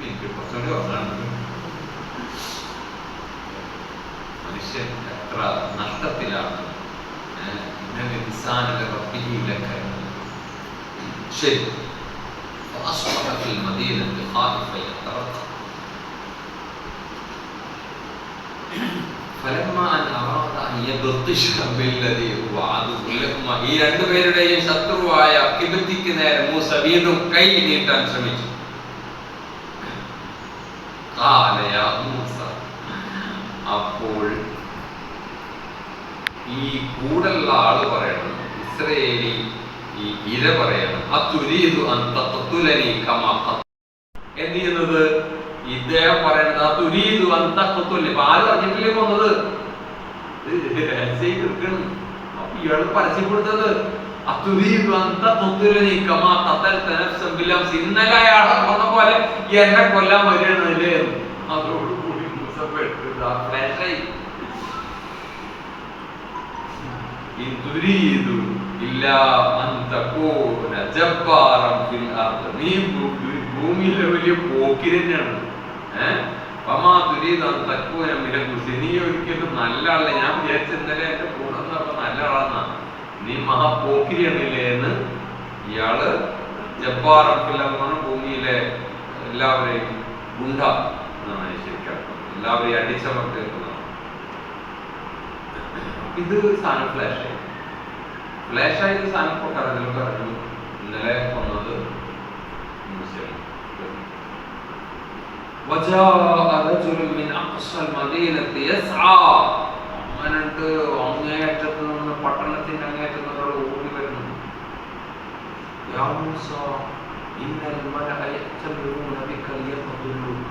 എനിക്ക് കുറച്ചുകൂടി ഉറങ്ങാനുണ്ട് മനുഷ്യൻ എത്ര നഷ്ടത്തിലാണ് ഏഹ്? ഇന്നലെ ഇൻസാനിലെ റബ്ബിഹിയിലൊക്കെ ശരി فأصبح في المدينة خائفا يترقب فلما أن أراد أن يبطش بالذي هو عدو لهما ഈ രണ്ടുപേരുടെയും ശത്രുവായ കിബത്തിക്ക് നേരെ മൂസ വീണ്ടും കൈ നീട്ടാൻ ശ്രമിച്ചു കാലയ മൂസ അപ്പോൾ ഈ കൂടുള്ള ആൾ പറയണം ഇസ്രയേലി ഈ ഇര പറയണം അതുരീതു അന്തത്തുലനി കമാ എന്ത് ചെയ്യുന്നത്? ഇദ്ദേഹം പറയുന്നത് അതുരീതു അന്തത്തുലി ഇപ്പൊ ആര് പറഞ്ഞിട്ടില്ലേ കൊന്നത് രഹസ്യം ഇയാൾ പരസ്യപ്പെടുത്തത് ഇന്നലെ അയാൾ പറഞ്ഞ പോലെ എന്നെ കൊല്ലാൻ വരണല്ലേ അതോടുകൂടി ഇതുരീതു ഇല്ല അന്തകൂന ജബ്ബാറൻ ഫിൽ അർദ് നീ ഭൂമിയിലെ വലിയ പോക്കിരനാണ് ഏഹ് പമാ തുരീതു അന്തകൂന മിനൽ മുസ്ലിം നീ ഒരിക്കലും നല്ല ആളെ ഞാൻ വിചാരിച്ച എന്റെ കൂടെ നല്ല ആളെന്നാണ് നീ മഹാപോക്കിരിയാണില്ലേ എന്ന് ഇയാള് ജബ്ബാറം ഫിലാണ് ഭൂമിയിലെ എല്ലാവരെയും ഗുണ്ട എന്നാണ് ശരിക്കും അർത്ഥം. എല്ലാവരെയും അടിച്ചമർത്തിക്കുന്നതാണ് ഇത് സാധനം ഫ്ലാഷ് ആയി ഫ്ലാഷ് ആയത് സാധനം ഇപ്പൊ കറങ്ങിലും പറഞ്ഞു ഇന്നലെ വന്നത് മൂസയാണ്. وجاء رجل من أقصى المدينة يسعى അങ്ങനുണ്ട് അങ്ങേയറ്റത്ത് നിന്ന് പട്ടണത്തിന്റെ യാ മൂസ ഇന്നൽ മലഅ യഅ്തമിറൂന ബിക ലിയഖ്തുലൂക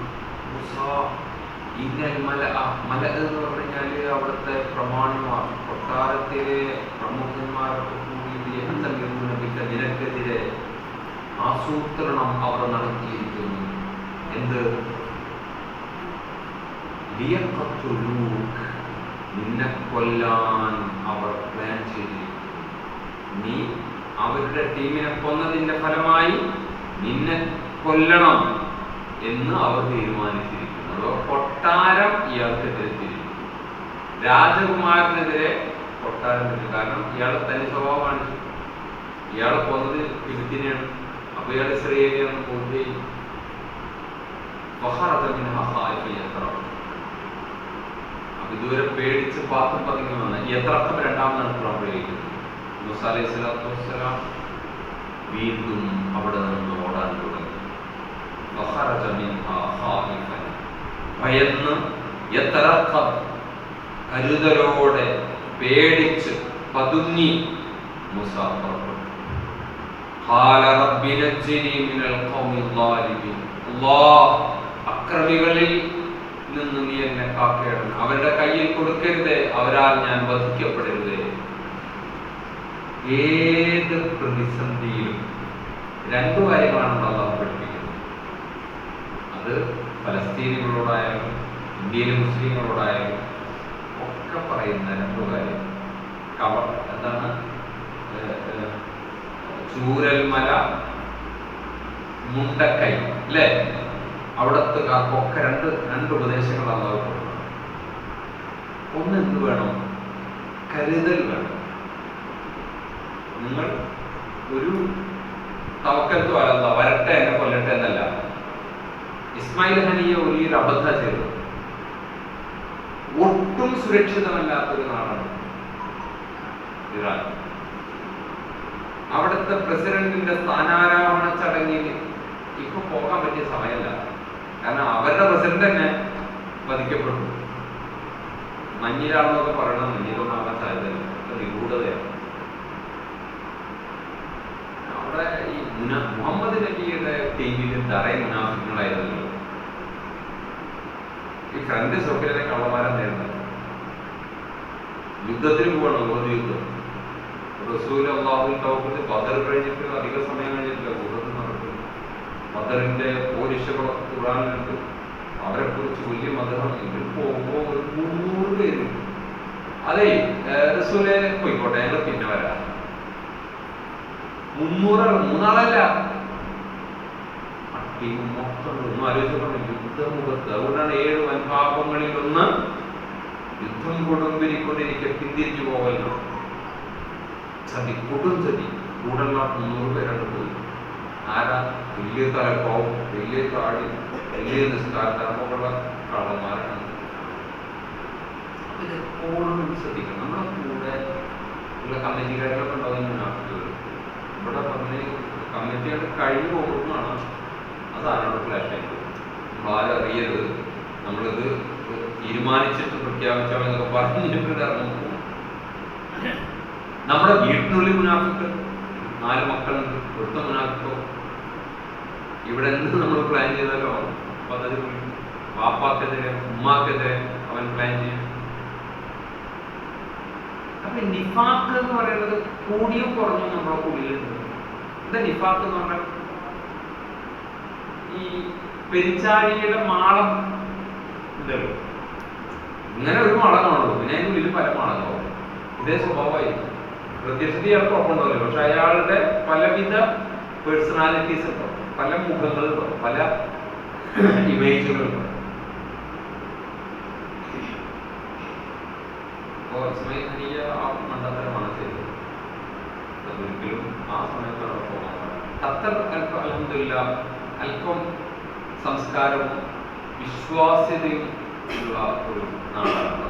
മൂസ ഇന്നൽ മലഅ മലഅ എന്ന് അവിടുത്തെ പ്രമാണിമാർ കൊട്ടാരത്തിലെ പ്രമുഖന്മാരൊക്കെ കൂടി എന്തെങ്കിലും ബിക നിനക്കെതിരെ ആസൂത്രണം അവർ നടത്തിയിരിക്കുന്നു. എന്ത്? നിന്നെ കൊല്ലാൻ അവർ പ്ലാൻ ചെയ്തിരിക്കുന്നു. നീ അവരുടെ ടീമിനെ കൊന്നതിന്റെ ഫലമായി നിന്നെ കൊല്ലണം എന്ന് അവർ തീരുമാനിച്ചിരിക്കുന്നു. അതോ കൊട്ടാരം ഇയാൾക്കെതിരെ രാജകുമാരനെതിരെ കൊട്ടാരം തിരിഞ്ഞു കാരണം ഇയാളെ തനി സ്വഭാവം കാണിച്ചു ഇയാൾ കൊന്നത് ഫിലിപ്പിനെയാണ്. അപ്പൊ ഇയാൾ ഇസ്രയേലിയാണ് കൊണ്ടുപോയി അപ്പൊ ഇതുവരെ പേടിച്ച് പാത്രം പതിങ്ങി വന്ന യഥാർത്ഥം രണ്ടാമതാണ് പ്രവർത്തിക്കുന്നത്? മൂസ അലൈഹി വീണ്ടും അവിടെ നിന്ന് ഓടാൻ തുടങ്ങി. ഭയന്ന് യതറഖബ് കരുതലോടെ പേടിച്ച് പതുങ്ങി മൂസ പുറപ്പെട്ടു. അക്രമികളിൽ നിന്ന് നീ എന്നെ കാക്കേണം. അവരുടെ കയ്യിൽ കൊടുക്കരുതേ. അവരാൽ ഞാൻ വധിക്കപ്പെടരുതേ. ഏത് പ്രതിസന്ധിയിലും രണ്ടു കാര്യങ്ങളാണ് അള്ളാഹു പഠിപ്പിക്കുന്നത്. അത് ഫലസ്തീനികളോടായാലും ഇന്ത്യയിലെ മുസ്ലിങ്ങളോടായാലും ഒക്കെ പറയുന്ന രണ്ടു കാര്യം. കവർ എന്താണ്? ചൂരൽമല മുണ്ടക്കൈ അല്ലേ? അവിടത്തെ ഒക്കെ രണ്ട് രണ്ട് ഉപദേശങ്ങൾ അള്ളാഹു ഒന്ന് എന്ത് വേണം? കരുതൽ വേണം. നിങ്ങൾ ഒരു തവക്കത്ത് വരല്ല വരട്ടെ എന്നെ കൊല്ലട്ടെ എന്നല്ല. ഇസ്മായിൽ ഹനിയെ വലിയൊരു അബദ്ധ ചെയ്തു. ഒട്ടും സുരക്ഷിതമല്ലാത്തൊരു നാടാണ് ഇറാൻ. അവിടുത്തെ പ്രസിഡന്റിന്റെ സ്ഥാനാരോഹണ ചടങ്ങിൽ ഇപ്പൊ പോകാൻ പറ്റിയ സമയമല്ല. കാരണം അവരുടെ പ്രസിഡന്റ് തന്നെ വധിക്കപ്പെട്ടു മഞ്ഞിലാണെന്നൊക്കെ പറയണം മഞ്ഞിലൊന്നും ആകാൻ സാധ്യതയില്ല ഒക്കെ നിഗൂഢതയാണ് അവിടെ ഈ മുന- മുഹമ്മദ് നബിയുടെ ടീമിൽ തറയും മുനാഫിക്കുകളായിരുന്നു. ഈ ഫ്രണ്ട് സോക്കിലെ കള്ളമാരം നേരിടുന്നത് യുദ്ധത്തിന് പോകണം ഓരോ യുദ്ധം. റസൂൽ അള്ളാഹു തൗഫീഖ് ബദർ കഴിഞ്ഞിട്ട് അധിക സമയം കഴിഞ്ഞിട്ടില്ല. യുദ്ധത്തിൽ നടക്കുന്നു ബദറിന്റെ പോലീസുകൾ ഖുറാനിലുണ്ട് അവരെ കുറിച്ച് വലിയ മതം ഇവർ പോകുമ്പോൾ ഒരു മുന്നൂറ് പേര്. അതെ റസൂലെ പോയിക്കോട്ടെ ഞങ്ങൾ പിന്നെ വരാം. മുന്നൂറ് മൂന്നാളല്ല. യുദ്ധമുഖത്ത് അതുകൊണ്ടാണ് ഏഴ് വൻപാപങ്ങളിൽ ഒന്ന് യുദ്ധം കൊടുമ്പിരിക്കൊണ്ടിരിക്കെ പിന്തിരിച്ചു പോകല്ലോ ചതി കൊടും ചതി. കൂടുള്ള മുന്നൂറ് പേരാണ്ട് പോയി. ആരാ? വലിയ തലക്കവും വലിയ താടി വലിയ നിസ്കാരമുള്ള കള്ളന്മാരാണ് എപ്പോഴും ശ്രദ്ധിക്കണം. നമ്മുടെ കൂടെ ഉള്ള കമ്മിറ്റിക്കാരിലൊക്കെ ഉണ്ടാവുന്ന ഇവിടെ പറഞ്ഞ കമ്മിറ്റിയുടെ കഴിവ് പോകുന്നതാണ് അതാണ് ഫ്ലാഷ് ആയിട്ട് ആരും അറിയരുത്. നമ്മളിത് തീരുമാനിച്ചിട്ട് പ്രഖ്യാപിച്ചാൽ എന്നൊക്കെ പറഞ്ഞിട്ട് ഇറങ്ങും. നമ്മുടെ വീട്ടിനുള്ളിൽ മുനാഫിക്ക് നാല് മക്കളുണ്ട് ഒടുത്ത മുനാഫിക്കോ? ഇവിടെ എന്ത് നമ്മൾ പ്ലാൻ ചെയ്താലോ അപ്പൊ പൊളിക്കും. വാപ്പാക്കെതിരെ ഉമ്മാക്കെതിരെ അവൻ പ്ലാൻ ചെയ്യും. അപ്പൊ നിഫാക്ക് എന്ന് പറയുന്നത് കൂടിയും കുറഞ്ഞും നമ്മുടെ ഉള്ളിലുണ്ട് എന്താ നിഫാക്ക് എന്ന് പറഞ്ഞാൽ ഈ പെരിച്ചാഴിയുടെ മാളം ഉണ്ടല്ലോ ഇങ്ങനെ ഒരു മാളം കാണുള്ളൂ പിന്നെ അതിന് ഉള്ളിൽ പല മാളങ്ങളാവും ഇതേ സ്വഭാവമായിരിക്കും. പ്രത്യക്ഷത്തിൽ ഇയാൾ കുഴപ്പമുണ്ടാവില്ല. പക്ഷെ അയാളുടെ പലവിധ പേഴ്സണാലിറ്റീസ് ഉണ്ടാവും പല മുഖങ്ങളുണ്ടാവും പല ഇമേജുകളുണ്ടാവും അപ്പോൾ ഇസ്മായിൽ ഹനിയ ആ മണ്ടത്തരമാണ് ചെയ്തത്. ഒരിക്കലും ആ സമയത്ത് അവിടെ പോകാൻ പാടില്ല. ഖത്തർ അല്പം സംസ്കാരവും വിശ്വാസ്യതയും ഉള്ള ഒരു നാടാണ്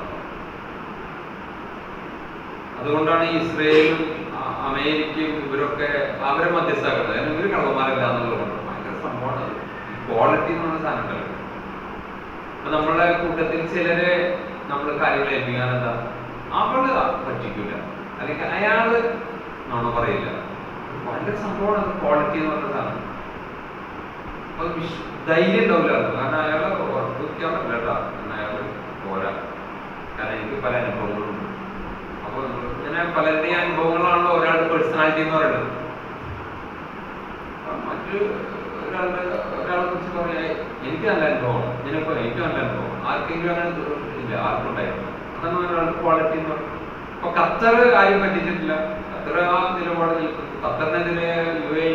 അതുകൊണ്ടാണ് ഇസ്രയേലും അമേരിക്കയും ഇവരൊക്കെ അവരെ മധ്യസ്ഥാക്കുന്നത് കാരണം ഇവർ കള്ളന്മാരല്ല എന്നുള്ളതുകൊണ്ട് ഭയങ്കര സംഭവമാണ് ക്വാളിറ്റി എന്ന് പറഞ്ഞ സാധനം അപ്പൊ നമ്മളെ കൂട്ടത്തിൽ ചിലരെ നമ്മൾ കാര്യങ്ങൾ ഏൽപ്പിക്കാൻ എന്താ? അവൾ പറ്റിക്കൂല. അല്ലെങ്കിൽ അയാൾ നമ്മൾ പറയില്ല. ഭയങ്കര സംഭവമാണ് ക്വാളിറ്റി എന്ന് പറഞ്ഞ സാധനം. ധൈര്യം ഉണ്ടാവില്ല. അത് കാരണം അയാളെ ഉറപ്പിക്കാൻ പറ്റില്ല അയാൾ പോരാ. കാരണം എനിക്ക് പല അനുഭവങ്ങളുണ്ട് അപ്പൊ ഇങ്ങനെ പലരുടെയും അനുഭവങ്ങളാണല്ലോ ഒരാളുടെ പേഴ്സണാലിറ്റി എന്ന് പറയുന്നത്. മറ്റു ഒരാളുടെ ഒരാളെ കുറിച്ച് പറയാ എനിക്ക് നല്ല അനുഭവമാണ്. ഇതിനൊക്കെ എനിക്ക് നല്ല അനുഭവം. ആർക്കെങ്കിലും അങ്ങനെ ഇല്ല ആർക്കും ഉണ്ടായിരുന്നു അതാണ് ഒരാളുടെ ക്വാളിറ്റി എന്ന് പറയുന്നത്. അപ്പൊ ഖത്തർ കാര്യം പറ്റിച്ചിട്ടില്ല. ഖത്തർ ആ നിലപാട് നിൽക്കുന്നു ഖത്തറിനെതിരെ യു എ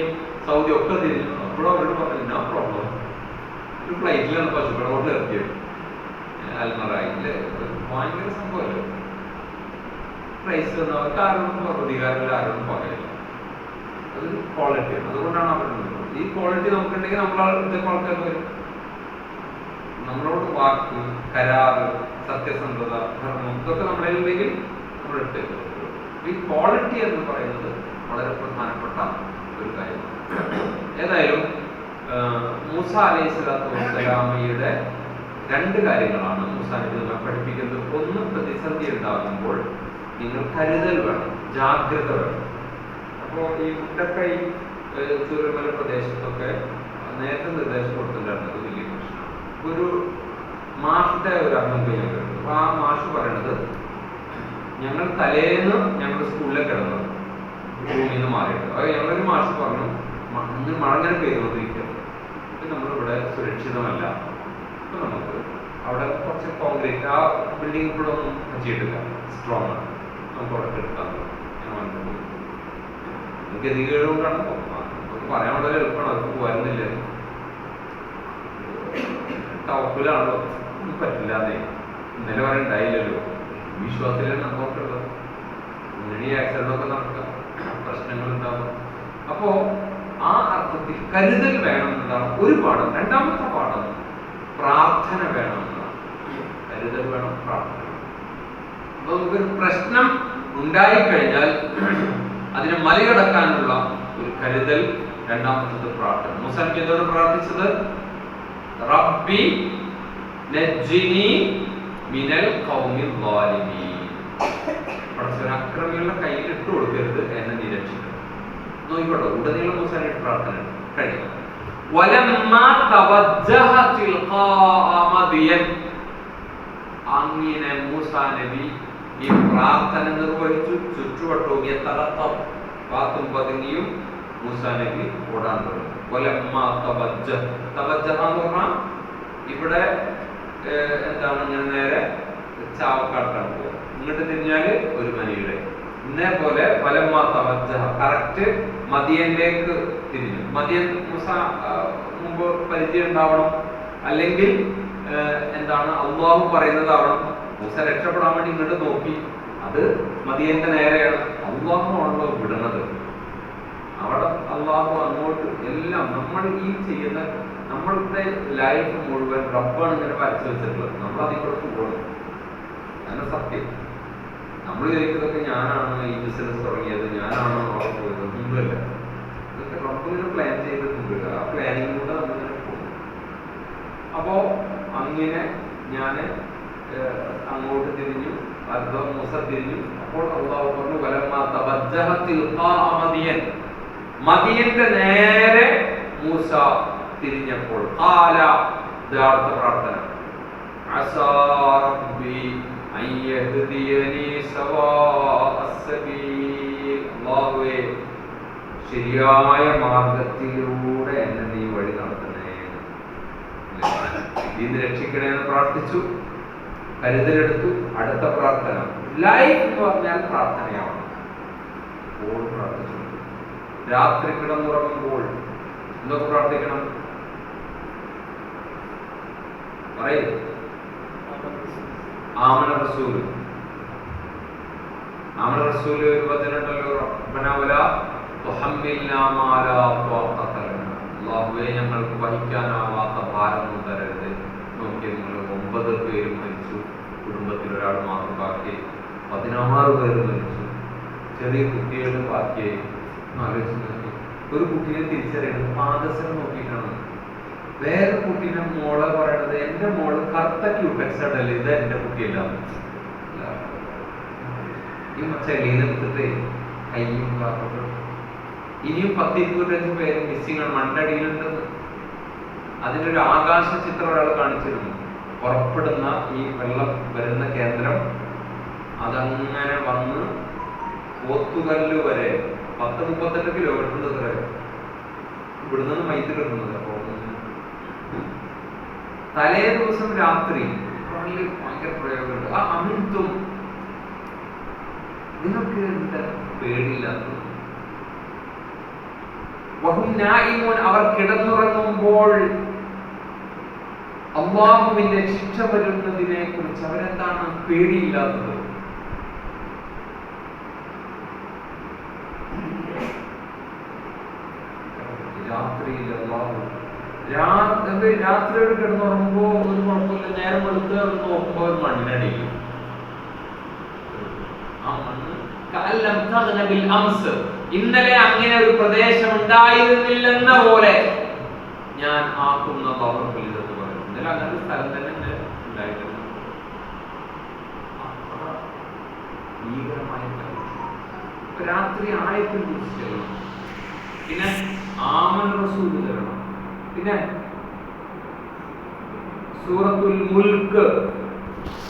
സൗദി ഒക്കെ തിരിഞ്ഞു. അപ്പോഴും അവരോട് പറഞ്ഞു നോ പ്രോബ്ലം ഒരു ഫ്ലൈറ്റിലാണ് പശുക്കളെ കൊണ്ട് നിർത്തിയത് അൽമറായില്ലേ ഭയങ്കര സംഭവമല്ലോ പ്രൈസ് അവർക്ക് ആരോടും പ്രതികാരമില്ല ആരോടും പറയില്ല. അതൊരു ക്വാളിറ്റിയാണ് അതുകൊണ്ടാണ് നിന്നത്. ഈ ക്വാളിറ്റി നമുക്കുണ്ടെങ്കിൽ നമ്മളെ ആൾക്കാർ വരും. നമ്മളോട് വാക്ക് കരാറ് സത്യസന്ധത ധർമ്മം ഇതൊക്കെ നമ്മുടെ ഉണ്ടെങ്കിൽ നമ്മൾ ഈ ക്വാളിറ്റി എന്ന് പറയുന്നത് വളരെ പ്രധാനപ്പെട്ട ഒരു കാര്യമാണ്. ഏതായാലും മൂസ അലൈഹി സ്വലാത്തു വസ്സലാമയുടെ രണ്ട് കാര്യങ്ങളാണ് മൂസ നബി പഠിപ്പിക്കുന്നത്. ഒന്ന് പ്രതിസന്ധി ഉണ്ടാകുമ്പോൾ നിങ്ങൾ കരുതൽ വേണം ജാഗ്രത വേണം. അപ്പോൾ ഈ മുട്ടക്കൈ ചുരുമല പ്രദേശത്തൊക്കെ നേരത്തെ നിർദ്ദേശം കൊടുത്തിട്ടുണ്ടായിരുന്നത് വലിയ പ്രശ്നമാണ്. ഒരു മാഷിന്റെ ഒരു അഭിമുഖം ഞാൻ കേട്ടു. അപ്പൊ ആ മാഷ് പറയണത് ഞങ്ങൾ തലേന്ന് ഞങ്ങളുടെ സ്കൂളിലേക്ക് കിടന്നു ഭൂമിയിൽ നിന്ന് മാറിയിട്ട്. അത് ഞങ്ങളൊരു മാഷ് പറഞ്ഞു "മ- മഴങ്ങനെ പെയ്തുകൊണ്ടിരിക്കും ഇത് നമ്മളിവിടെ സുരക്ഷിതമല്ല. അപ്പൊ നമുക്ക് അവിടെ കുറച്ച് കോൺക്രീറ്റ് ആ ബിൽഡിംഗ് ഇപ്പോഴൊന്നും ചെയ്തിട്ടില്ല സ്ട്രോങ് ആണ്. നമുക്ക് അവിടെ കിടക്കാൻ ഞാൻ വന്നിട്ട് ഗതികേട് കൊണ്ടാണ് നമുക്ക് പറയാൻ വളരെ എളുപ്പമാണ്. അവർക്ക് പോരുന്നില്ല ടൗപ്പിലാണല്ലോ. ഒന്നും പറ്റില്ലാതെ ഇന്നലെ വരെ ഉണ്ടായില്ലല്ലോ. വിശ്വാസത്തിലാണ് നമുക്കുള്ളത് ഇനി ആക്സിഡന്റ് ഒക്കെ നടക്കാം. പ്രശ്നങ്ങൾ ഉണ്ടാവും. അപ്പോ ആ അർത്ഥത്തിൽ കരുതൽ വേണം എന്നതാണ് ഒരു പാഠം. രണ്ടാമത്തെ പാഠം പ്രാർത്ഥന വേണം എന്നതാണ് കരുതൽ വേണം പ്രാർത്ഥന അപ്പൊ നമുക്കൊരു പ്രശ്നം ഉണ്ടായിക്കഴിഞ്ഞാൽ അതിനെ മറികടക്കാനുള്ള ഒരു കരുതൽ രണ്ടാമത്തത് പ്രാർത്ഥന. മുസാൻ എന്തോട് പ്രാർത്ഥിച്ചത്? റബ്ബി നജ്ജിനി മിനൽ പടച്ചവൻ അക്രമികളുടെ കയ്യിൽ ഇട്ട് കൊടുക്കരുത് എന്നെ നിരക്ഷിക്കണം നോക്കിക്കോട്ടെ ഉടനീളം മൂസാനായിട്ട് പ്രാർത്ഥന. കഴിഞ്ഞു. അങ്ങനെ നബി ഈ പ്രാർത്ഥന നിർവഹിച്ചു ചുറ്റുവട്ടവും എത്തടത്തം പാത്തും പതുങ്ങിയും മൂസ ഓടാൻ തുടങ്ങി. ഇവിടെ എന്താണ് ഞാൻ നേരെ ചാവക്കാട്ടാണ് പോകുക ഇങ്ങോട്ട് തിരിഞ്ഞാൽ ഒരു മനയുടെ ഇന്നേ പോലെ കറക്റ്റ് മദിയനിലേക്ക് തിരിഞ്ഞു. മദിയൻ മൂസ മുമ്പ് പരിചയം ഉണ്ടാവണം അല്ലെങ്കിൽ എന്താണ് അള്ളാഹു പറയുന്നതാവണം. മൂസ രക്ഷപ്പെടാൻ വേണ്ടി ഇങ്ങോട്ട് നോക്കി. അത് മതിയന്റെ നേരെയാണ്. അള്ളാഹു ആണല്ലോ വിടുന്നത് അവിടെ അള്ളാഹു അങ്ങോട്ട് എല്ലാം നമ്മൾ ഈ ചെയ്യുന്ന നമ്മളുടെ ലൈഫ് മുഴുവൻ റബ്ബാണ് ഇങ്ങനെ വരച്ചു വെച്ചിട്ടുള്ളത്. നമ്മൾ അതിൽ കൂടെ പോകണം. അങ്ങനെ സത്യം. നമ്മൾ ചോദിക്കുന്നതൊക്കെ ഞാനാണ് ഈ ബിസിനസ് തുടങ്ങിയത്? ഞാനാണ് അവിടെ പോയത്? ഒന്നുമില്ല ഇതൊക്കെ നമ്മളൊരു പ്ലാൻ ചെയ്തിട്ടുണ്ട് ആ പ്ലാനിങ്ങിലൂടെ നമ്മളിങ്ങനെ പോകും. അപ്പോ അങ്ങനെ ഞാൻ അങ്ങോട്ട് തിരിഞ്ഞു അദ്വം മുസ തിരിഞ്ഞു. അപ്പോൾ അള്ളാഹു പറഞ്ഞു മദിയൻ. മദിയന്റെ നേരെ മൂസ തിരിഞ്ഞപ്പോൾ കാല പ്രാർത്ഥന. അസാ റബ്ബി أن يهديني سواء السبيل അള്ളാഹുവേ ശരിയായ മാർഗത്തിലൂടെ എന്നെ നീ വഴി നടത്തണേ ഇതിൽ നിന്ന് രക്ഷിക്കണേ എന്ന് പ്രാർത്ഥിച്ചു കരുതലെടുത്തു അടുത്ത പ്രാർത്ഥന ലൈഫ് എന്ന് പറഞ്ഞാൽ പ്രാർത്ഥനയാവണം എപ്പോഴും പ്രാർത്ഥിച്ചു രാത്രി കിടന്നുറങ്ങുമ്പോൾ എന്തൊക്കെ പ്രാർത്ഥിക്കണം പറയൂ ആമന റസൂൽ ആമന റസൂൽ പതിനെട്ടല്ലോ വചനമുണ്ടല്ലോ റബ്ബന വലാ തുഹമ്മിൽനാ മാ ലാ അല്ലാഹുവേ ഞങ്ങൾക്ക് വഹിക്കാനാവാത്ത ഭാരം തരരുത്. നോക്കി നിങ്ങൾ ഒമ്പത് പേര് മരിച്ചു. കുടുംബത്തിൽ ഒരാൾ മാത്രം ബാക്കി. പതിനാറ് പേര് മരിച്ചു. ചെറിയ കുട്ടികൾ ബാക്കിയായി. ആലോചിച്ച് ഒരു കുട്ടിയെ തിരിച്ചറിയണം. പാദസരം നോക്കിയിട്ടാണ്. വേറെ കുട്ടീനെ മോളെ പറയണത് എന്റെ മോൾ കറുത്ത ക്യൂട്ടക്സ് ആണല്ലേ ഇത് എന്റെ കുട്ടിയല്ല ഈ ചെളിയിൽ എടുത്തിട്ട് കയ്യും കാക്കും ഇനിയും പത്ത് ഇരുപത്തഞ്ച് പേര് മിസ്സിംഗ് ആണ് മണ്ടടിയിലുണ്ടെന്ന്. അതിന്റെ ഒരു ആകാശ ചിത്രം ഒരാൾ കാണിച്ചിരുന്നു. പുറപ്പെടുന്ന ഈ വെള്ളം വരുന്ന കേന്ദ്രം അതങ്ങനെ വന്ന് പോത്തുകല്ല് വരെ പത്ത് മുപ്പത്തെട്ട് കിലോമീറ്റർ ഇവിടുന്ന് മൈത്തിൽ കിട്ടുന്നത് തലേ ദിവസം രാത്രി. ഖുറാനിൽ ഭയങ്കര പ്രയോഗമുണ്ട്. ആ അമിത്വം നിങ്ങൾക്ക് എന്താ പേടിയില്ലാത്തത്? അവർ കിടന്നുറങ്ങുമ്പോൾ അള്ളാഹുവിന്റെ ശിക്ഷ വരുന്നതിനെ കുറിച്ച് അവരെന്താണ് പേടിയില്ലാത്തത് രാത്രിയിൽ അള്ളാഹു രാ- ഒരു രാത്രിയോട് കിടന്നുറങ്ങുമ്പോ ഒരു കുഴപ്പമില്ല. നേരം വെളുത്ത് നോക്കുമ്പോ ഒരു മണ്ണിനടിക്കും. ഇന്നലെ അങ്ങനെ ഒരു പ്രദേശം ഉണ്ടായിരുന്നില്ലെന്ന പോലെ ഞാൻ ആക്കുന്ന പവർഫുൾ ഇതെന്ന് പറയും. ഇന്നലെ അങ്ങനെ ഒരു സ്ഥലം. തന്നെ രാത്രി ആയത്തിൽ പിന്നെ ആമൻ റസൂൽ തരണം. പിന്നെ സൂറത്തുൽ മുൽക്ക്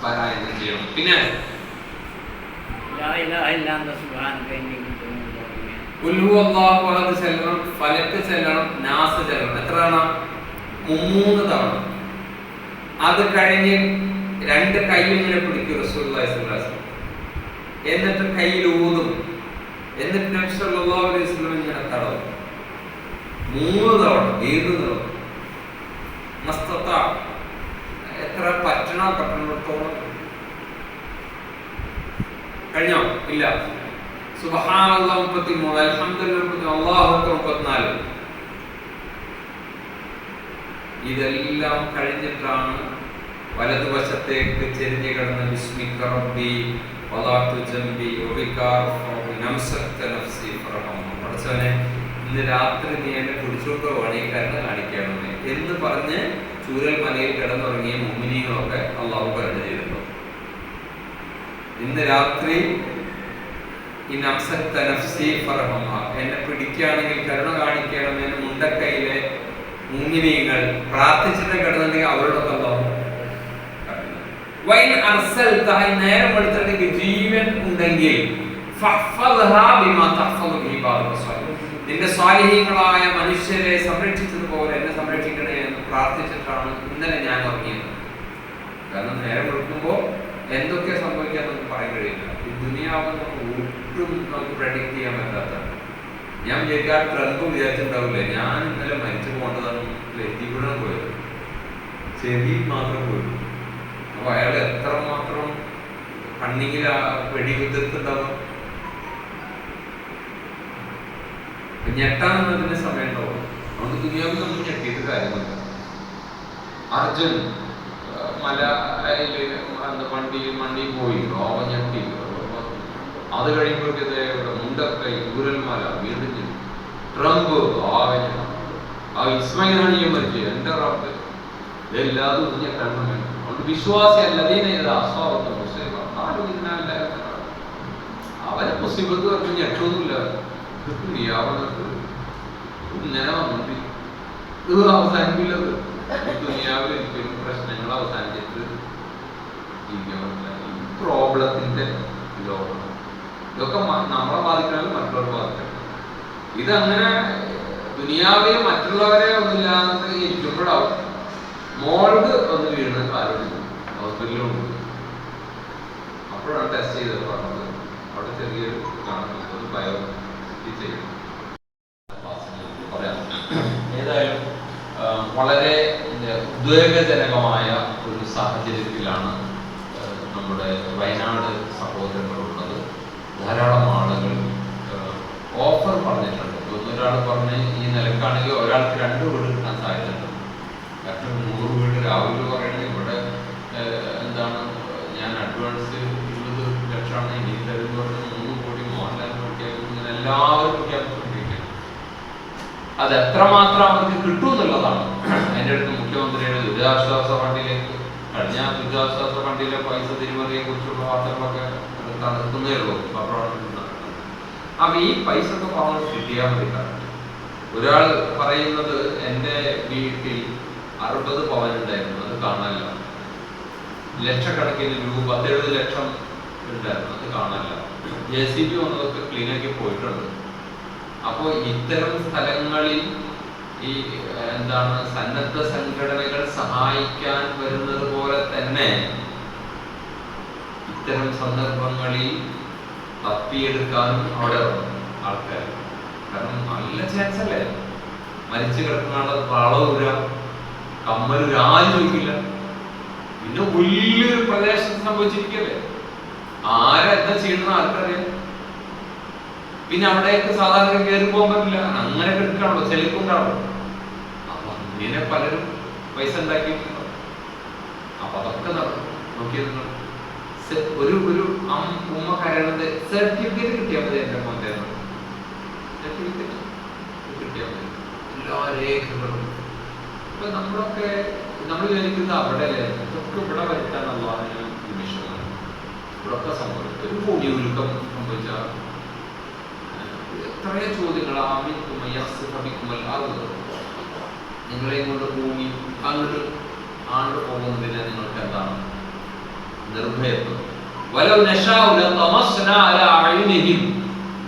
പാരായണം ചെയ്യണം? പിന്നെ ചെല്ലണം തവണ? അത് കഴിഞ്ഞ് രണ്ട് കൈയും ഇങ്ങനെ എന്നിട്ട് കയ്യിൽ ഊതും എന്നിട്ട് അലൈഹി മൂന്ന് തവണ തടവും മസ്തത്ത. എത്ര പറ്റണ പറ്റണത്തോളം. കഴിഞ്ഞോ? ഇല്ല. സുബ്ഹാനല്ലാഹ് മുപ്പത്തിമൂന്ന് അൽഹംദുലില്ലാഹ് മുപ്പത്തി അള്ളാഹുക്ക് മുപ്പത്തിനാല്. ഇതെല്ലാം കഴിഞ്ഞിട്ടാണ് വലതുവശത്തേക്ക് ചെരിഞ്ഞു കിടന്ന ബിസ്മിക റബ്ബി വലാത്തു ജംബി ഒബിക്കാർ നംസക്ത നഫ്സി ഫർഹം പഠിച്ചവനെ ഇന്ന് രാത്രി നീ എന്നെ പിടിച്ചോണ്ട് പോവാണ് ഈ കാണിക്കണമെന്ന് എന്ന് പറഞ്ഞ് ചൂരൽ മലയിൽ കിടന്നുറങ്ങിയ മുമിനികളൊക്കെ അള്ളാഹു പറഞ്ഞു ചെയ്തിട്ടുണ്ട് ഇന്ന് രാത്രി എന്നെ പിടിക്കുകയാണെങ്കിൽ കരുണ കാണിക്കണമെന്ന് മുണ്ടക്കൈയിലെ മുങ്ങിനീകൾ പ്രാർത്ഥിച്ചിട്ട് കിടന്നുണ്ടെങ്കിൽ അവരുടെ നേരം എടുത്തിട്ടുണ്ടെങ്കിൽ ജീവൻ ഉണ്ടെങ്കിൽ ഫഹ്ഫദ്ഹാ ബിമാ. നിന്റെ സ്വാലിഹീങ്ങളായ മനുഷ്യരെ സംരക്ഷിച്ചതുപോലെ എന്നെ സംരക്ഷിക്കണേ എന്ന് പ്രാർത്ഥിച്ചിട്ടാണ് ഇന്നലെ ഞാൻ ഉറങ്ങിയത്. കാരണം നേരം കൊടുക്കുമ്പോൾ എന്തൊക്കെ സംഭവിക്കാൻ നമുക്ക് പറയാൻ കഴിയില്ല. ഈ ദുനിയാവ് നമുക്ക് ഒട്ടും നമുക്ക് പ്രഡിക്റ്റ് ചെയ്യാൻ പറ്റാത്ത. ഞാൻ വിചാരിക്കാൻ ട്രംപ് വിചാരിച്ചിട്ടുണ്ടാവില്ലേ? ഞാൻ ഇന്നലെ മരിച്ചു പോകേണ്ടതാണ് എത്തിക്കൂടെ പോയത്. ചെവി മാത്രം പോയി. അപ്പൊ അയാൾ എത്ര മാത്രം കണ്ണിങ്ങിൽ ആ വെടികുത്തിട്ടുണ്ടാവും ഞെട്ടാണെന്നതിന് സമയം ഉണ്ടാവും അതുകൊണ്ട് ദുനിയാവിൽ നമ്മൾ ഞെട്ടിയിട്ട് കാര്യമില്ല. അർജുൻ മല എന്താ വണ്ടി മണ്ണി പോയി. റോവ ഞെട്ടി. അത് കഴിയുമ്പോഴേക്ക് ഇവിടെ മുണ്ടക്കൈ ഊരൽമല വീണ്ടും. ട്രംപ് ആകെ ആ ഇസ്മയിലാണ് ഞാൻ മരിച്ചത് എന്റെ റബ്ബ് ഇതെല്ലാതും ഇത് ഞെട്ടാൻ സമയം അതുകൊണ്ട് വിശ്വാസി അല്ലതീന ഇത് അസ്വാബത്ത് മുസ്ലിം മുസ്ലിമത്ത് പറഞ്ഞ് ഞെട്ടൊന്നുമില്ല. ദുനിയാവുന്നത് ഇങ്ങനെ വന്നിട്ട് ഇത് അവസാനിക്കില്ലത്. ദുനിയാവിൽ ഒരിക്കലും പ്രശ്നങ്ങൾ അവസാനിച്ചിട്ട് ജീവിക്കാൻ പറ്റില്ല. ഈ പ്രോബ്ലത്തിന്റെ ലോകം ഇതൊക്കെ നമ്മളെ ബാധിക്കണമെങ്കിൽ മറ്റുള്ളവരെ ബാധിക്കണം. ഇതങ്ങനെ ദുനിയാവിൽ മറ്റുള്ളവരെ ഒന്നുമില്ലാന്ന് ഇരിക്കുമ്പോഴാവും മോൾക്ക് ഒന്ന് വീഴുന്ന കാര്യം ഹോസ്പിറ്റലിലുണ്ട്. അപ്പോഴാണ് ടെസ്റ്റ് ചെയ്തത് പറഞ്ഞത്. അവിടെ ചെറിയൊരു കാണുന്നത്. ബയോ ഏതായാലും വളരെ ഉദ്വേഗജനകമായ ഒരു സാഹചര്യത്തിലാണ് നമ്മുടെ വയനാട് സഹോദരങ്ങളുള്ളത്. ധാരാളം ആളുകൾ ഓഫർ പറഞ്ഞിട്ടുണ്ട്. ഒന്നൊരാൾ പറഞ്ഞ് ഈ നിലക്കാണെങ്കിൽ ഒരാൾക്ക് രണ്ട് വീട് കിട്ടാൻ സാധ്യതയുണ്ട്. കാരണം നൂറ് വീട് രാവിലെ പറയണത് ഇവിടെ എന്താണ് ഞാൻ അഡ്വാൻസ് ഇരുപത് ലക്ഷമാണ് ഇനി തരുമെന്ന് പറഞ്ഞ് മൂന്ന് കോടി മോഹൻലാൽ ഇങ്ങനെ എല്ലാവരും പ്രഖ്യാപിച്ചുകൊണ്ടിരിക്കുകയാണ് അത് എത്രമാത്രം അവർക്ക് കിട്ടും എന്നുള്ളതാണ് എന്റെ അടുത്ത് മുഖ്യമന്ത്രിയുടെ ദുരിതാശ്വാസ ഫണ്ടിലേക്ക് കഴിഞ്ഞ ദുരിതാശ്വാസ ഫണ്ടിലെ പൈസ തിരിമറിയെ കുറിച്ചുള്ള വാർത്തകളൊക്കെ നടക്കുന്നേ ഉള്ളൂ അപ്പൊ ഈ പൈസ ഒക്കെ പറഞ്ഞ് കിട്ടിയാൽ ഒരാൾ പറയുന്നത് എന്റെ വീട്ടിൽ അറുപത് പവൻ ഉണ്ടായിരുന്നു അത് കാണാനില്ല. ലക്ഷക്കണക്കിന് രൂപ പത്തെഴുപത് ലക്ഷം ഉണ്ടായിരുന്നു അത് കാണാനില്ല. ജെ സി ബി വന്നതൊക്കെ പോയിട്ടുണ്ട്. അപ്പോൾ ഇത്തരം സ്ഥലങ്ങളിൽ ഈ എന്താണ് സന്നദ്ധ സംഘടനകൾ സഹായിക്കാൻ വരുന്നത് പോലെ തന്നെ ഇത്തരം സന്ദർഭങ്ങളിൽ തപ്പിയെടുക്കാനും അവിടെ ആൾക്കാർ കാരണം നല്ല ചാൻസ് അല്ലേ? മരിച്ചു കിടക്കുന്ന വളവുര കമ്മലൂര ആരും ചോദിക്കില്ല. പിന്നെ വലിയൊരു പ്രദേശം സംഭവിച്ചിരിക്കല്ലേ? ആരാ എന്താ ചെയ്യുന്ന ആർക്കറിയാം. പിന്നെ അവിടേക്ക് സാധാരണ കയറി പോകാൻ പറ്റില്ല. അങ്ങനെ കിടക്കാണല്ലോ ചെളിക്കുണ്ടാവും അപ്പൊ അങ്ങനെ പലരും പൈസ ഉണ്ടാക്കി അപ്പൊ അതൊക്കെ നടക്കും. നോക്കിയത് ഒരു ഒരു ഉമ്മ കരയണത് സർട്ടിഫിക്കറ്റ് കിട്ടിയാൽ മതി എന്റെ മോന്റെ സർട്ടിഫിക്കറ്റ് എല്ലാ രേഖകളും. ഇപ്പൊ നമ്മളൊക്കെ നമ്മൾ വിചാരിക്കുന്നത് അവിടെ അല്ലേ? ഇതൊക്കെ ഇവിടെ നിമിഷമാണ് ഇവിടെ സംഭവിച്ചു ഒരു ഭൂമി ഉരുക്കം സംഭവിച്ചാൽ എത്രയോ ചോദ്യങ്ങൾ നിങ്ങളെ കൊണ്ട് ഭൂമി അങ്ങോട്ട് ആണ്ട് പോകുന്നതിന് നിങ്ങൾക്ക് എന്താണ് നിർഭയത്വം?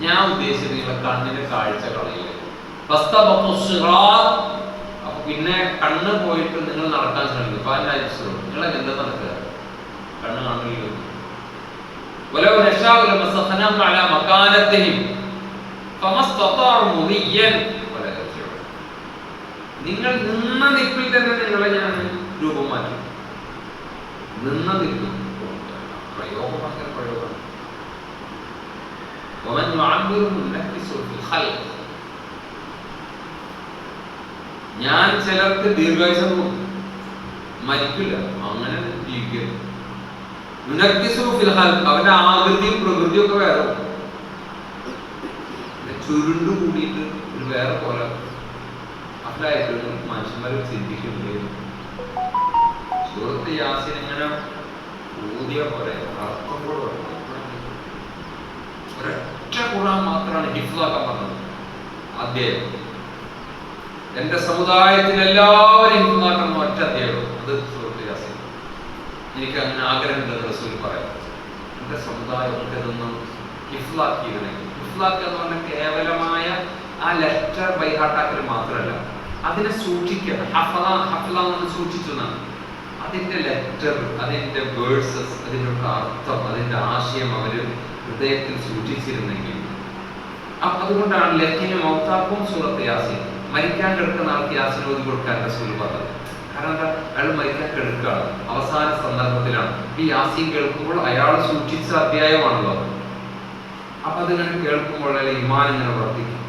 ഞാൻ ഉദ്ദേശിച്ചത് നിങ്ങളെ കണ്ണിന് കാഴ്ച കളയില്ല അപ്പൊ പിന്നെ കണ്ണ് പോയിട്ട് നിങ്ങൾ നടക്കാൻ ശ്രമിക്കും. നിങ്ങളെ എന്താ നടക്കുക? കണ്ണ് കാണില്ല വലൗ നശാഉ ലമസഖനാഹും അലാ മകാനത്തിഹിം ഫമസ്തതാഉ മുദിയ്യൻ വല യർജിഉൻ നിങ്ങൾ നിന്ന നിപ്പിൽ തന്നെ നിങ്ങളെ ഞാൻ രൂപം മാറ്റും നിന്ന നിൽക്കും പ്രയോഗം ഭയങ്കര പ്രയോഗമാണ് ومن يعمره نكسه في الخلق ഞാൻ ചിലർക്ക് ദീർഘായുസം കൊടുക്കും മരിക്കില്ല അങ്ങനെ ജീവിക്കരുത് നുനക്കിസു ഫിൽഹാൽ അവന്റെ ആകൃതിയും പ്രകൃതിയും ഒക്കെ വേറെ. ചുരുണ്ടു കൂടിയിട്ട് ഒരു വേറെ പോലെ അതായിട്ട് മനുഷ്യന്മാർ ചിന്തിക്കുന്നില്ല സുഹൃത്ത് യാസിൻ ഇങ്ങനെ ഊതിയ പോലെ അർത്ഥം കൂടെ. ഒരൊറ്റ കുറാൻ മാത്രമാണ് ഹിഫ്ലാക്കാൻ പറഞ്ഞത്. അദ്ദേഹം എന്റെ സമുദായത്തിൽ എല്ലാവരും ഹിഫ്ലാക്കണം ഒറ്റ അദ്ദേഹം അത് എനിക്ക് അങ്ങനെ ആഗ്രഹമുണ്ടെന്ന് റസൂൽ പറയാം. എന്റെ സമുദായം ഒക്കെ ഇതൊന്നും ഹിഫ്ലാക്കിയിരുന്നെങ്കിൽ ഹിഫ്ലാക്ക് എന്ന് പറഞ്ഞാൽ കേവലമായ ആ ലെറ്റർ ബൈഹാട്ടാക്കൽ മാത്രമല്ല അതിനെ സൂക്ഷിക്കണം സൂക്ഷിച്ചു എന്നാണ്. അതിന്റെ ലെറ്റർ അതിന്റെ വേഴ്സസ് അതിന്റെ അർത്ഥം അതിന്റെ ആശയം അവർ ഹൃദയത്തിൽ സൂക്ഷിച്ചിരുന്നെങ്കിൽ. അതുകൊണ്ടാണ് ലക്കിന് മൗത്താക്കും സൂറത്ത് യാസിൻ. മരിക്കാൻ കിടക്കുന്ന ആൾക്ക് യാസിന് ഓതി കൊടുക്കാൻ റസൂൽ പറഞ്ഞത്. കാരണം എന്താ അയാൾ മരിക്കാൻ കിടക്കുകയാണ്. അവസാന സന്ദർഭത്തിലാണ്. ഈ യാസീൻ കേൾക്കുമ്പോൾ അയാൾ സൂക്ഷിച്ച അധ്യായമാണല്ലോ അപ്പൊ അത്. ഇങ്ങനെ കേൾക്കുമ്പോൾ അയാൾ ഇമാൻ ഇങ്ങനെ വർദ്ധിക്കും.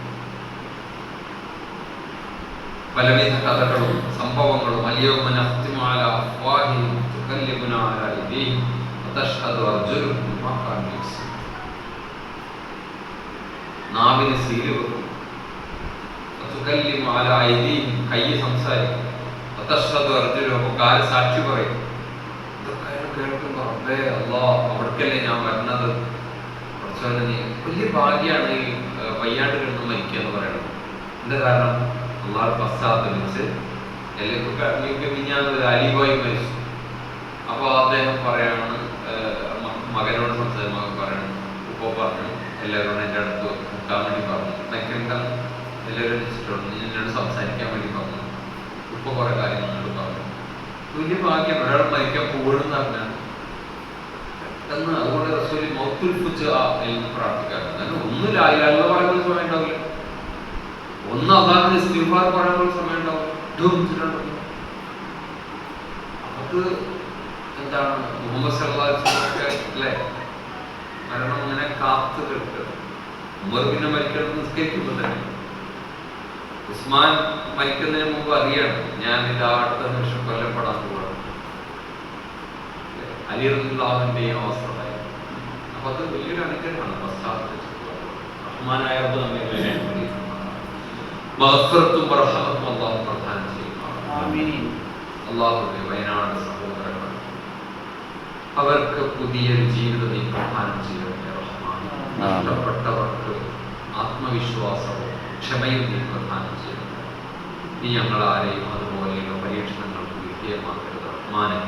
പലവിധ കഥകളും സംഭവങ്ങളും അലിയോമന. നാവിന് സീൽ വെക്കും. വതുകല്ലിമു കൈ സംസാരിക്കും. വതഷ്ഹദു അർജുനൊക്കെ കാൽ സാക്ഷി പറയും. ഇതൊക്കെ അയാൾ കേൾക്കുമ്പോ റബ്ബേ അല്ലോ അവിടേക്കല്ലേ ഞാൻ വരണത് വലിയ ഭാഗ്യമാണ് ഈ വയ്യാണ്ട് കിടന്ന് മരിക്കുക എന്ന് പറയുന്നത്. എന്താ കാരണം? അള്ളാഹ് പശ്ചാത്തലിച്ച് എല്ലാവർക്കും അലിബായി മരിച്ചു. അപ്പോൾ അദ്ദേഹം പറയാണ് മകനോട് സംസാരിച്ച മകൻ പറയണം ഉപ്പ പറഞ്ഞു എല്ലാവരോടും എന്റെ അടുത്ത് വേണ്ടി പറഞ്ഞു. എല്ലാവരും എന്നോട് സംസാരിക്കാൻ വേണ്ടി പറഞ്ഞു. ഉപ്പ കുറെ കാര്യങ്ങൾ നിങ്ങൾ പറഞ്ഞു വലിയ ഭാഗ്യം ഒരാൾ മരിക്കാൻ പോകുമെന്ന് പറഞ്ഞാൽ എന്ന് അതുകൊണ്ട് റസൂലി മൗത്തുൽ ഫുജ എന്ന് പ്രാർത്ഥിക്കാറുണ്ട്. അങ്ങനെ ഒന്നും ലായിലാലുള്ള പറയുന്ന സമയം ഉണ്ടാവില്ല. ഒന്ന് അതാണ് സ്ത്രീമാർ പറയാനുള്ള സമയം ഉണ്ടാവും അത് എന്താണ്? മുഹമ്മദ് അല്ലേ? മരണം അങ്ങനെ കാത്തു കിട്ടുക ഉമർ പിന്നെ മരിക്കണം നിസ്കരിക്കുമ്പോൾ തന്നെ. ഉസ്മാൻ മരിക്കുന്നതിന് മുമ്പ് അറിയണം. ഞാൻ ഇത് അടുത്ത നിമിഷം കൊല്ലപ്പെടാൻ പോകണം അലിറുല്ലാഹിന്റെയും അവസ്ഥ ഉണ്ടായി. അപ്പൊ അത് വലിയൊരു അനുഗ്രഹമാണ്. അള്ളാഹു അള്ളാഹുവിന്റെ വയനാട് സഹോദരങ്ങൾ അവർക്ക് പുതിയൊരു ജീവിതം പ്രധാനം ചെയ്യുക നഷ്ടപ്പെട്ടവർക്ക് ആത്മവിശ്വാസവും ക്ഷമയും നീ പ്രദാനം ചെയ്യട്ടെ നീ ഞങ്ങളാരെയും അതുപോലെയുള്ള പരീക്ഷണങ്ങൾക്ക് വിധേയമാക്കരുത്. മാനം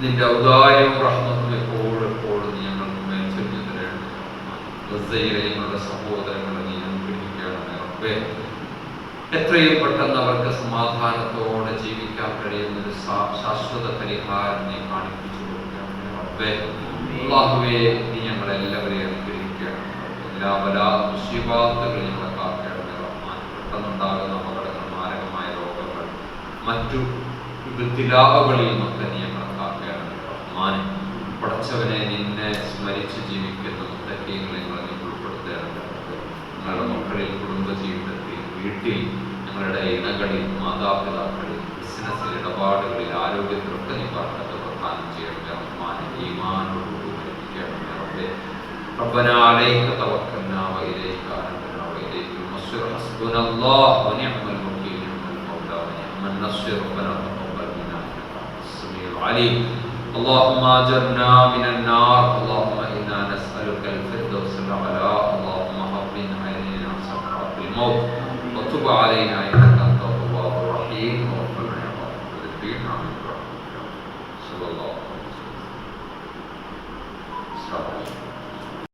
നിന്റെ ഔദാര്യവും റഹ്മത്തും എപ്പോഴും എപ്പോഴും നീ ഞങ്ങൾക്ക് മേൽ ചൊല്ലി തരേണ്ടത് ഗസയിലെ ഞങ്ങളുടെ സഹോദരങ്ങളെ നീ അനുഗ്രഹിക്കണമേ ഉറപ്പേ എത്രയും പെട്ടെന്ന് അവർക്ക് സമാധാനത്തോടെ ജീവിക്കാൻ കഴിയുന്ന ഒരു ശാശ്വത പരിഹാരം നീ കാണിപ്പിച്ചു കൊടുക്കണമേ അള്ളാഹുവേ നീ ഞങ്ങളെല്ലാവരെയും അനുഗ്രഹിക്കണം എല്ലാ പല മുസീബാത്തുകൾ ഞങ്ങളെ പെട്ടെന്നുണ്ടാകുന്ന അപകടങ്ങൾ മാരകമായ രോഗങ്ങൾ മറ്റു വിത്തിലാവുകളിൽ നിന്നൊക്കെ നീ ഞങ്ങളെ കാക്കണമേ റഹ്മാൻ പടച്ചവനെ നിന്നെ സ്മരിച്ച് ജീവിക്കുന്ന മുത്തക്കീങ്ങളെ ഞങ്ങളെ നീ ഉൾപ്പെടുത്തണമേ റബ്ബേ. ഞങ്ങളുടെ മക്കളിൽ കുടുംബ ജീവിതത്തിൽ വീട്ടിൽ ഞങ്ങളുടെ ഇണകളിൽ മാതാപിതാക്കളിൽ ബിസിനസ്സിൽ ഇടപാടുകളിൽ ആരോഗ്യത്തിലൊക്കെ നീ പറഞ്ഞത് പ്രധാനം ചെയ്യണമേ റഹ്മാനെ ഈമാനോടുകൂടി മരിക്കണമേ റബ്ബേ ربنا عليك توكلنا واليك انبنا المصير حسبنا الله ونعم الوكيل. نعم المولى ونعم النصير. ربنا تقبل منا. انك السميع العليم. اللهم أجرنا من النار. اللهم إنا نسألك الفردوس الاعلى اللهم هون علينا سكرات الموت. وتب علينا إنك